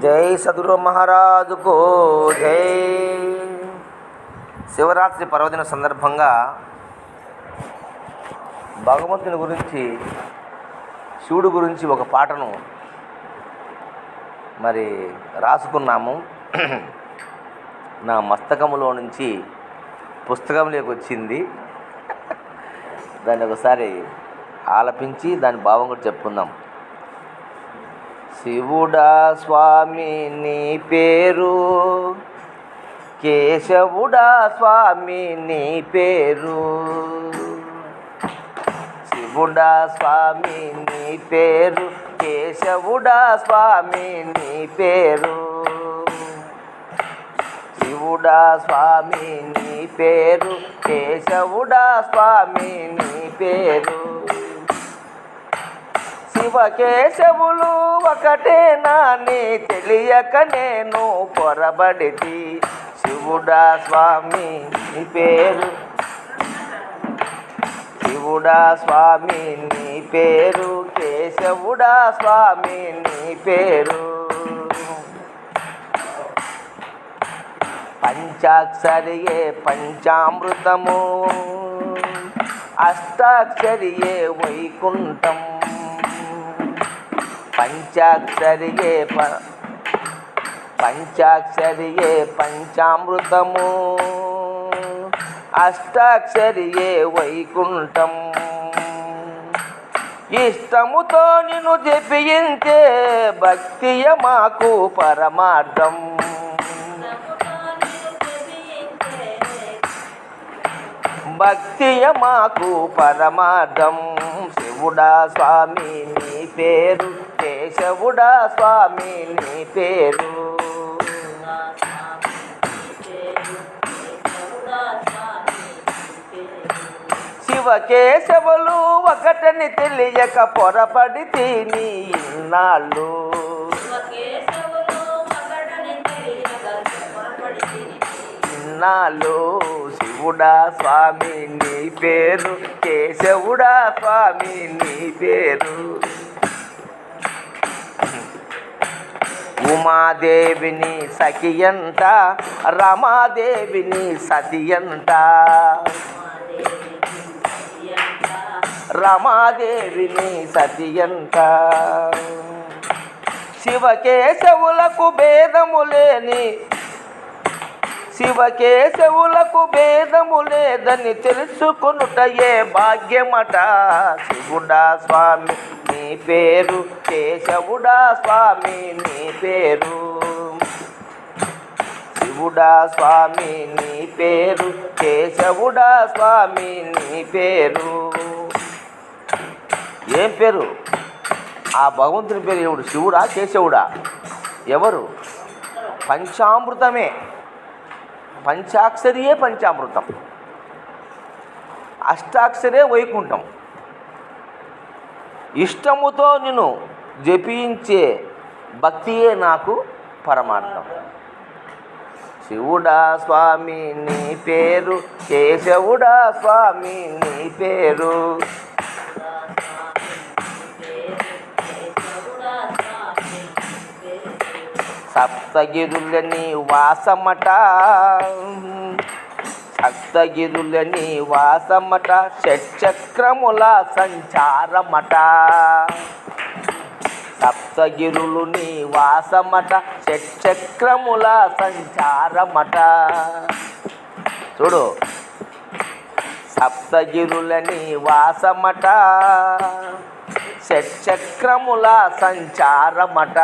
జై సదురు మహారాజుకు జై. శివరాత్రి పర్వదిన సందర్భంగా భగవంతుని గురించి శివుడు గురించి ఒక పాటను మరి రాసుకున్నాము. నా మస్తకములో నుంచి పుస్తకంలోకి వచ్చింది. దాన్ని ఒకసారి ఆలపించి దాని భావం కూడా చెప్పుకుందాం. శివుడా స్వామి నీ పేరు. కేశవుడా స్వామి నీ పేరు. శివుడా స్వామి నీ పేరు. కేశవుడా స్వామి నీ పేరు. శివుడా స్వామి నీ పేరు. కేశవుడా స్వామి నీ పేరు. శివకేశవులు ఒకటే నాని తెలియక నేను పొరబడితి. శివుడా స్వామి నీ పేరు? శివుడా స్వామి నీ పేరు? కేశవుడా స్వామి నీ పేరు? పంచాక్షరియే పంచామృతము. అష్టాక్షరియే వైకుంఠం పంచాక్షరియే ప పంచాక్షరియే పంచామృతము. అష్టాక్షరియే వైకుంఠం. ఇష్టముతో నిన్ను జపించే భక్తియ మాకు పరమార్థం. భక్తియ మాకు పరమార్థం. శివుడా స్వామి నీ పేరు కేశవుడా స్వామి నీ పేరు? శివకేశవులు ఒకటని తెలియక పొరపడి తిని ఇన్నాళ్ళు. ఇన్నాళ్ళు. శివుడా స్వామి నీ పేరు. కేశవుడా స్వామి నీ పేరు. ఉమాదేవిని సఖియంట రమాదేవిని సతియంట. రమాదేవిని సతియంట. శివకేశవులకు భేదము లేని శివకేశవులకు భేదము లేదని తెలుసుకొనుటయే భాగ్యమట. శివుడా స్వామి నీ పేరు కేశవుడా స్వామి నీ పేరు శివుడా స్వామి నీ పేరు కేశవుడా స్వామి నీ పేరు. ఏం పేరు? ఆ భగవంతుని పేరు ఎవడు? శివుడా కేశవుడా? ఎవరు? పంచామృతమే. పంచాక్షరియే పంచామృతం. అష్టాక్షరే వైకుంఠం. ఇష్టముతో నేను జపించే భక్తియే నాకు పరమార్థం. శివుడా స్వామి నీ పేరు కేశవుడా స్వామి నీ పేరు. సప్తగిరులని వాసమట. సప్తగిరులని వాసమట షట్చక్రముల సంచారమట. సప్తగిరులు నీ వాసమట షట్చక్రముల సంచారమట. చూడు. సప్తగిరులని వాసమట షట్చక్రముల సంచారమట.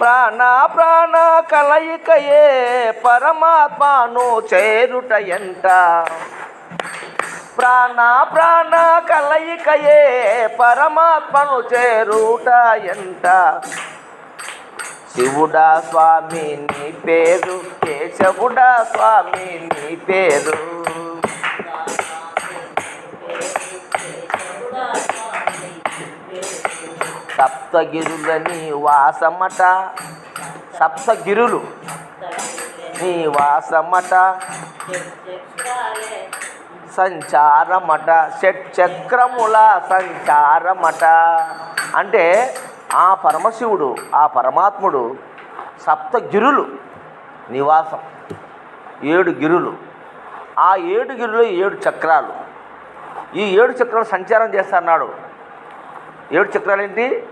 ప్రాణ ప్రాణ కలయికయే పరమాత్మను చేరుట ఎంట. ప్రాణ ప్రాణ కలయికయే పరమాత్మను చేరుట ఎంట. శివుడా స్వామి నీ పేరు కేశవుడా స్వామి నీ పేరు. సప్తగిరులని వాసమట. సప్తగిరులు. నీ వాసమట. సంచారమట. షట్చక్రముల సంచారమట. అంటే ఆ పరమశివుడు ఆ పరమాత్ముడు సప్త గిరులు నివాసం. ఏడు గిరులు. ఆ ఏడు గిరులు ఏడు చక్రాలు. ఈ ఏడు చక్రాలు సంచారం చేస్తున్నాడు. ఏడు చక్రాలు ఏంటి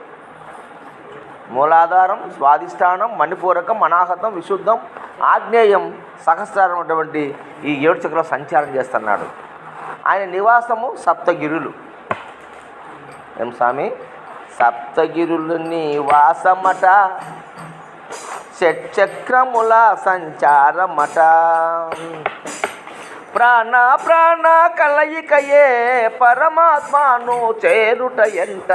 మూలాధారం స్వాధిష్టానం మణిపూరకం అనాహతం విశుద్ధం ఆగ్నేయం సహస్రారం ఉన్నటువంటి ఈ ఏడు చక్రాలు సంచారం చేస్తున్నాడు. ఆయన నివాసము సప్తగిరులు. ఏం స్వామి? సప్తగిరులు నివాసమట షట్చక్రముల సంచారమట. ప్రాణ ప్రాణ కలయికయే పరమాత్మను చేరుట ఎంత?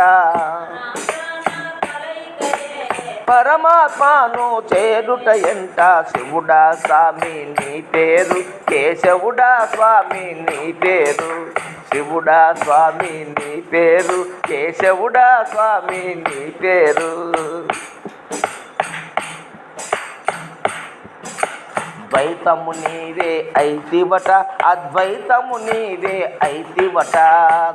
పరమాత్మను చేరుట ఎంత? శివుడా స్వామి నీ పేరు కేశవుడా స్వామి నీ పేరు శివుడా స్వామి నీ పేరు కేశవుడా స్వామి నీ పేరు ద్వైతము నీవే ఐతివట అద్వైతము నీవే ఐతివట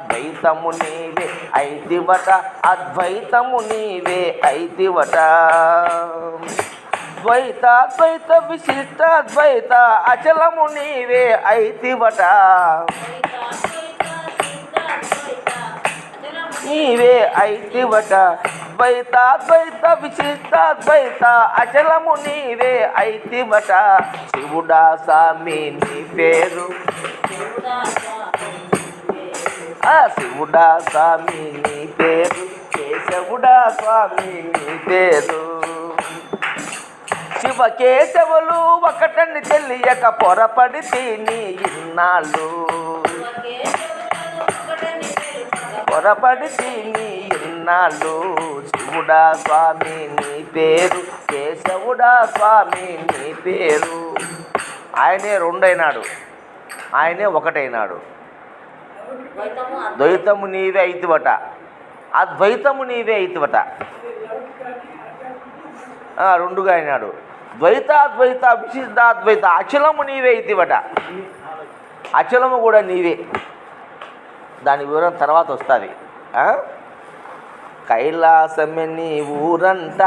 ద్వైతము నీవే ఐతివట అద్వైతము నీవే ఐతివట ద్వైత ద్వైత విశిష్ట ద్వైత అచలము నీవే ఐతివట నీవే ఐతివట ద్వైత ద్వైత విశిష్ట ద్వైత అచలము నీవే ఐతివట. శివుడా స్వామి నీ పేరు. ఆ శివుడా స్వామి నీ పేరు. కేశవుడా స్వామి నీ పేరు. శివ కేశవులు ఒకటని తెలియక పొరపడి తిని ఇన్నాళ్ళు. పొరపడి తిని ఇన్నాళ్ళు శివుడా స్వామి నీ పేరు కేశవుడా స్వామి నీ పేరు. ఆయనే రెండైనాడు. ఆయనే ఒకటైనాడు. ద్వైతము నీవే అయితివట. అద్వైతము నీవే అయితివట. రెండుగా అయినాడు. ద్వైతాద్వైత విశిష్టాద్వైత అచలము నీవే అయితివట. అచలము కూడా నీవే. దాని వివరం తర్వాత వస్తుంది. కైలాసమెని ఊరంట.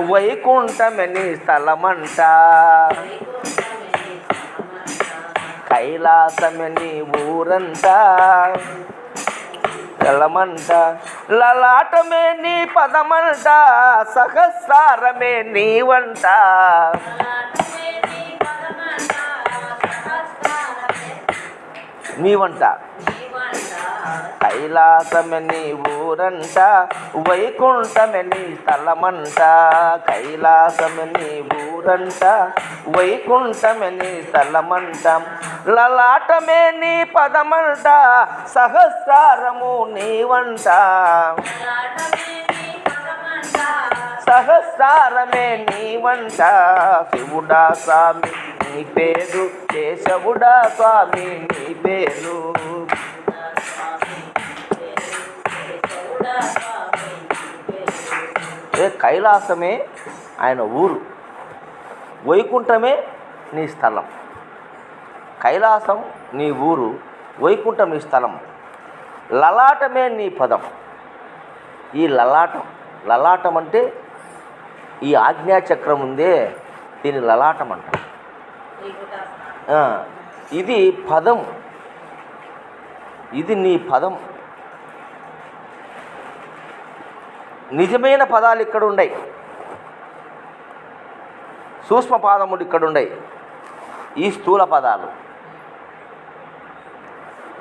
వైకుంఠమే స్థలమంట. కైలాసమెని ఊరంట. స్థలమంట. లలాటమే నీ పదమంట. సహస్రారమే నీ నీవంట నీ కైలాసమే నీ ఊరంట వైకుంఠమే నీ స్థలమంట. కైలాసమే నీ ఊరంట వైకుంఠమే నీ స్థలమంట. లలాటమే నీ పదమంట సహస్రారము నీవంట సహస్రమే నీ వంట శివుడా స్వామి నీ పేరు కేశవుడా స్వామి నీ పేరు. ఏ కైలాసమే ఆయన ఊరు. వైకుంఠమే నీ స్థలం. కైలాసం నీ ఊరు వైకుంఠం నీ స్థలం. లలాటమే నీ పదం. ఈ లలాటం లలాటం అంటే ఈ ఆజ్ఞాచక్రం ఉందే దీని లలాటం అంట. ఇది పదం. ఇది నీ పదం. నిజమైన పదాలు ఇక్కడ ఉన్నాయి సూక్ష్మ పాదములు ఇక్కడ ఉన్నాయి ఈ స్థూల పదాలు.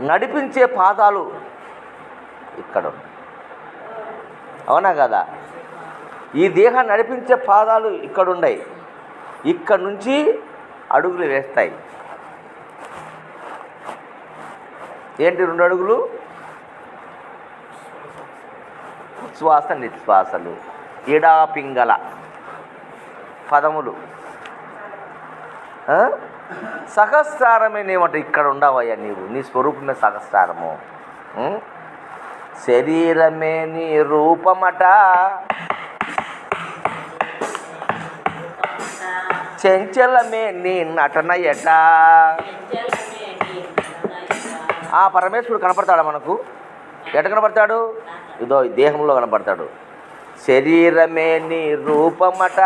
నడిపించే పాదాలు ఇక్కడ ఉన్నాయి. అవునా కదా? ఈ దేహాన్ని నడిపించే పాదాలు ఇక్కడ ఉన్నాయి ఇక్కడ నుంచి అడుగులు వేస్తాయి. ఏంటి రెండు అడుగులు? శ్వాస నిశ్వాసలు. ఇడాపింగల పదములు. సహస్రారమే నేమంట ఇక్కడ ఉండవయ్యా నీవు. నీ స్వరూపమే సహస్రారము. శరీరమే నీ రూపమట. చెంచలమే నీ నటనయట. ఆ పరమేశ్వరుడు కనపడతాడా మనకు? ఎట కనపడతాడు? ఇదో ఈ దేహంలో కనపడతాడు. శరీరమే నీ రూపమట.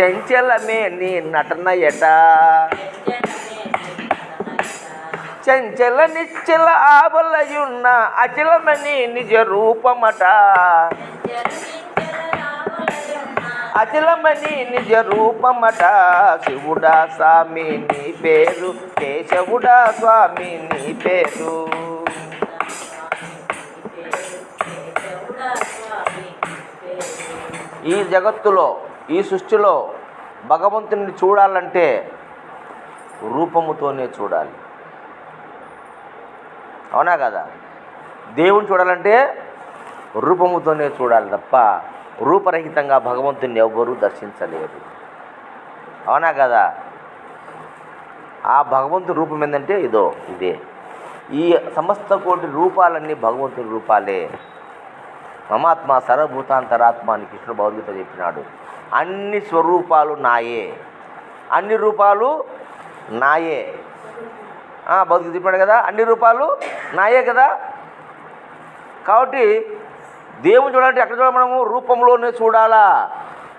చెంచలమే నీ నటన ఎట చెంచల నిశ్చల ఆవలయున్న అచలమని నిజ రూపమట. అచలమని నిజ రూపమట శివుడా స్వామి నీ పేరు కేశవుడా స్వామి నీ పేరు. ఈ జగత్తులో ఈ సృష్టిలో భగవంతుని చూడాలంటే రూపముతోనే చూడాలి. అవునా కదా? దేవుని చూడాలంటే రూపముతోనే చూడాలి తప్ప రూపరహితంగా భగవంతుని ఎవ్వరూ దర్శించలేరు. అవునా కదా? ఆ భగవంతుని రూపం ఏంటంటే ఇదో ఇదే. ఈ సమస్త కోటి రూపాలన్నీ భగవంతుని రూపాలే. మమాత్మ సర్వభూతాంతరాత్మ అని కృష్ణుడు భగవద్గీత చెప్పినాడు. అన్ని స్వరూపాలు నాయే. అన్ని రూపాలు నాయే. భగవద్గీత చెప్పాడు కదా? అన్ని రూపాలు నాయే కదా? కాబట్టి దేవుని చూడాలంటే ఎక్కడ చూడాలి మనము? రూపంలోనే చూడాలా.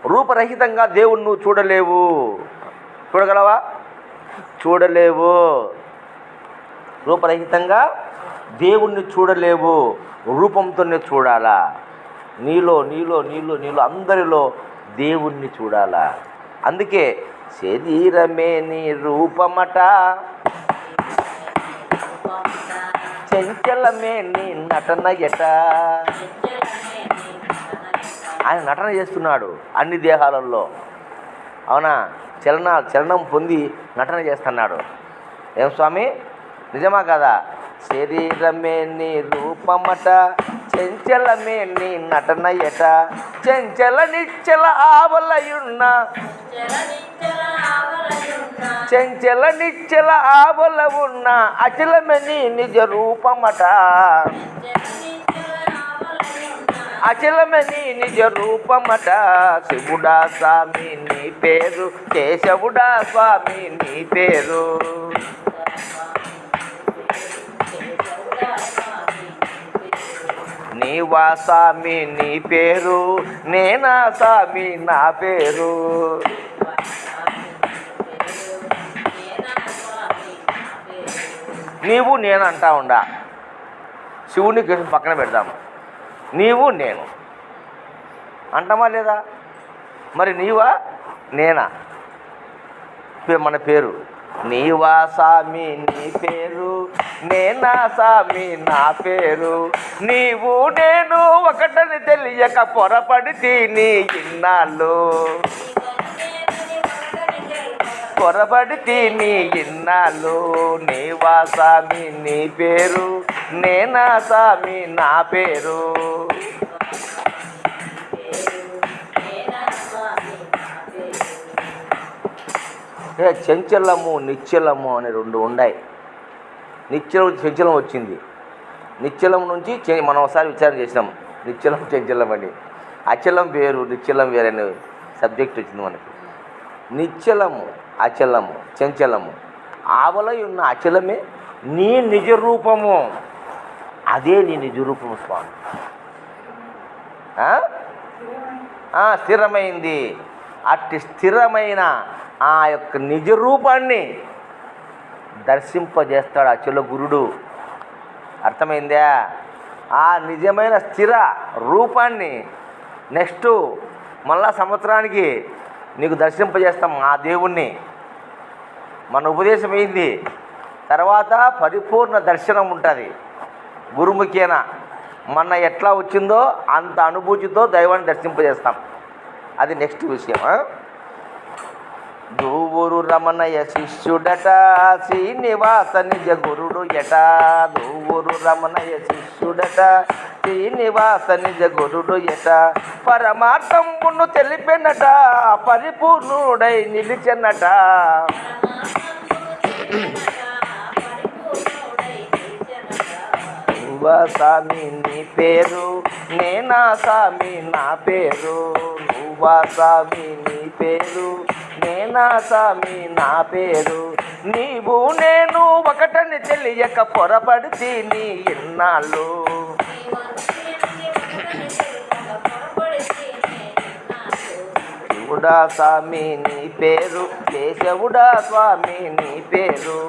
రూపరహితంగా దేవుణ్ణి నువ్వు చూడలేవు. చూడగలవా? చూడలేవు. రూపరహితంగా దేవుణ్ణి చూడలేవు. రూపంతోనే చూడాలా. నీలో నీలో నీలో నీలో అందరిలో దేవుణ్ణి చూడాలా. అందుకే శరీరమే నీ రూపమట. చెంచలమే నీ నటన ఎట ఆయన నటన చేస్తున్నాడు అన్ని దేహాలలో. అవునా? చలన చలనం పొంది నటన చేస్తున్నాడు. ఏం స్వామి? నిజమా కదా? శరీరమే నీ రూపమట చెంచలమే నీ నటన ఎట చెంచల నిచ్చల ఆవలయున్న. చెంచల నిచ్చల ఆవల ఉన్న అచలమే నీ నిజ రూపమట. అచలమని నిజ రూపమట శివుడా స్వామి నీ పేరు కేశవుడా స్వామి నీ పేరు. నీవా స్వామి నీ పేరు నేనా స్వామి నా పేరు. నీవు నేను అంటా ఉండా. శివుని కృష్ణ పక్కన పెడదాము. నీవు నేను. అంటామా లేదా? మరి నీవా నేనా? మన పేరు. నీవా సామి నీ పేరు. నేనా సామి నా పేరు. నీవు నేను ఒకటని తెలియక పొరపడి తిని ఇన్నాళ్ళు. పొరపడి మీ ఇన్నాళ్ళు. నీవా స్వామి నీ పేరు నేనా సామి నా పేరు. చెంచలము నిశ్చలము అనే రెండు ఉన్నాయి. నిశ్చలం చెంచలం వచ్చింది. నిశ్చలం నుంచి చె- మనం ఒకసారి విచారణ చేసినాం. నిశ్చలం చెంచలం అని. అచలం వేరు నిశ్చలం వేరు అనే సబ్జెక్ట్ వచ్చింది మనకి. నిశ్చలము అచలము చెంచలము. ఆవలై ఉన్న అచలమే నీ నిజ రూపము అదే నీ నిజ రూపము స్వామి స్థిరమైంది. అట్టి స్థిరమైన ఆ యొక్క నిజ రూపాన్ని దర్శింపజేస్తాడు అచల గురుడు. అర్థమైందా? ఆ నిజమైన స్థిర రూపాన్ని నెక్స్ట్ మళ్ళా సంవత్సరానికి నీకు దర్శింపజేస్తాం ఆ దేవుణ్ణి. మన ఉపదేశం అయింది తర్వాత పరిపూర్ణ దర్శనం ఉంటుంది. గురుముఖేన మన ఎట్లా వచ్చిందో అంత అనుభూతితో దైవాన్ని దర్శింపజేస్తాం. అది నెక్స్ట్ విషయం దూవురు రమణయ శిష్యుడట శ్రీనివాస నిజ గురుడు ఎట? దూవురు రమణయ శిష్యుడట శ్రీనివాస నిజ గురుడు ఎట? పరమార్థమును తెలిపెనట పరిపూర్ణుడై నిలిచెనట. నువ్వా స్వామి నీ పేరు? నేనా స్వామి నా పేరు? నువ్వా స్వామి నీ పేరు? నేనా స్వామి నా పేరు? నీవు నేను ఒకటని తెలియక పొరపడితే నీ ఇన్నాళ్ళు. శివుడా స్వామి నీ పేరు కేశవుడా స్వామి నీ పేరు.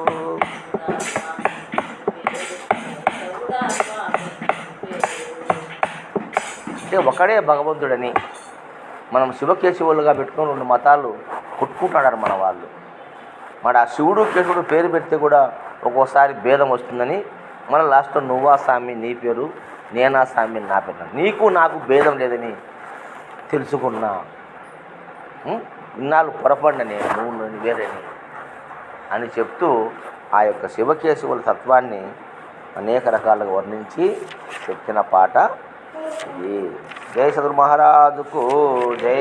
అంటే ఒకడే భగవంతుడని మనం శివకేశవులుగా పెట్టుకొని రెండు మతాలు కొట్టుకుంటున్నారు మన వాళ్ళు. మరి ఆ శివుడు కేశవుడు పేరు పెడితే కూడా ఒక్కోసారి భేదం వస్తుందని మన లాస్ట్లో నువ్వా స్వామి నీ పేరు నేనా స్వామి నా పిల్ల నీకు నాకు భేదం లేదని తెలుసుకున్నా. ఇన్నాళ్ళు పొరపడినని నువ్వు నేను వేరేని అని చెప్తూ ఆ యొక్క శివకేశవుల తత్వాన్ని అనేక రకాలుగా వర్ణించి చెప్పిన పాట ఇది. జై సదురు మహారాజుకు జై.